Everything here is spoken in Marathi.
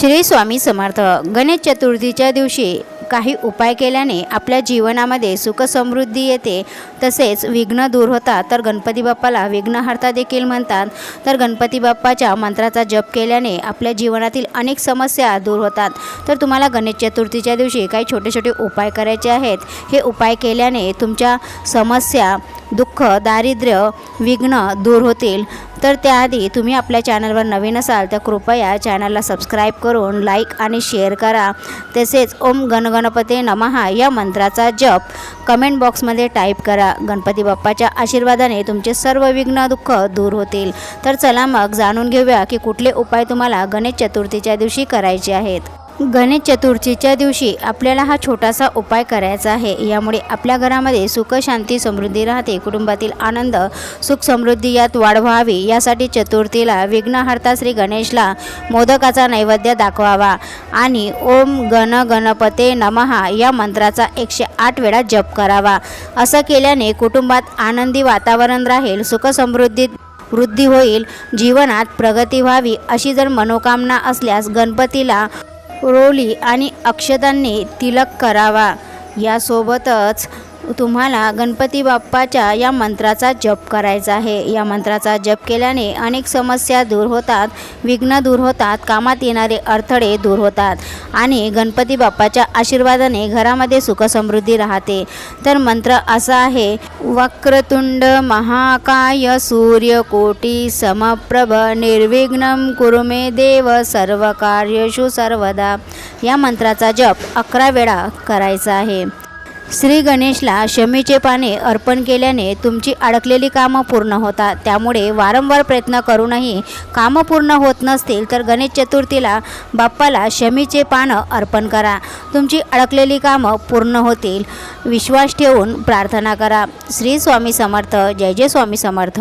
श्री स्वामी समर्थ. गणेश चतुर्थीच्या दिवशी काही उपाय केल्याने आपल्या जीवनामध्ये सुख समृद्धी येते. तसेच विघ्न दूर होतात तर गणपती बाप्पाला विघ्नहर्ता देखील म्हणतात. तर गणपती बाप्पाच्या मंत्राचा जप केल्याने आपल्या जीवनातील अनेक समस्या दूर होतात. तर तुम्हाला गणेश चतुर्थीच्या दिवशी काही छोटे छोटे उपाय करायचे आहेत. हे उपाय केल्याने तुमच्या समस्या दुःख दारिद्र्य विघ्न दूर होतील. तर त्याआधी तुम्ही आपल्या चॅनलवर नवीन असाल तर कृपया चॅनलला सबस्क्राईब करून लाईक आणि शेअर करा. तसेच ओम गणगणपते नमहा या मंत्राचा जप. कमेंट बॉक्समध्ये टाईप करा. गणपती बाप्पाच्या आशीर्वादाने तुमचे सर्व विघ्न दुःख दूर होतील. तर चला मग जाणून घेऊया की कुठले उपाय तुम्हाला गणेश चतुर्थीच्या दिवशी करायचे आहेत. गणेश चतुर्थीच्या दिवशी आपल्याला हा छोटासा उपाय करायचा आहे. यामुळे आपल्या घरामध्ये सुख शांती समृद्धी राहते. कुटुंबातील आनंद सुख समृद्धी यात वाढ व्हावी. यासाठी चतुर्थीला विघ्नहर्ता श्री गणेशला मोदकाचा नैवेद्य दाखवावा आणि ओम गण गणपते नमहा या मंत्राचा एकशे आठ वेळा जप करावा. असं केल्याने कुटुंबात आनंदी वातावरण राहील सुखसमृद्धी वृद्धी होईल जीवनात प्रगती व्हावी अशी जर मनोकामना असल्यास गणपतीला रोली आणि अक्षतांनी तिलक करावा. यासोबतच तुम्हाला गणपती बाप्पाच्या या मंत्राचा जप करायचा आहे. या मंत्राचा जप केल्याने अनेक समस्या दूर होतात विघ्न दूर होतात कामात येणारे अडथळे दूर होतात आणि गणपती बाप्पाच्या आशीर्वादाने घरामध्ये सुखसमृद्धी राहते. तर मंत्र असा आहे वक्रतुंड महाकाय सूर्यकोटी समप्रभ निर्विघ्न कुरु मे देव सर्व कार्यशु सर्वदा. या मंत्राचा जप अकरा वेळा करायचा आहे. श्री गणेशला शमीचे पाने अर्पण केल्याने तुमची अडकलेली कामं पूर्ण होतात. त्यामुळे वारंवार प्रयत्न करूनही कामं पूर्ण होत नसतील तर गणेश चतुर्थीला बाप्पाला शमीचे पानं अर्पण करा. तुमची अडकलेली कामं पूर्ण होतील. विश्वास ठेवून प्रार्थना करा. श्री स्वामी समर्थ. जय जय स्वामी समर्थ.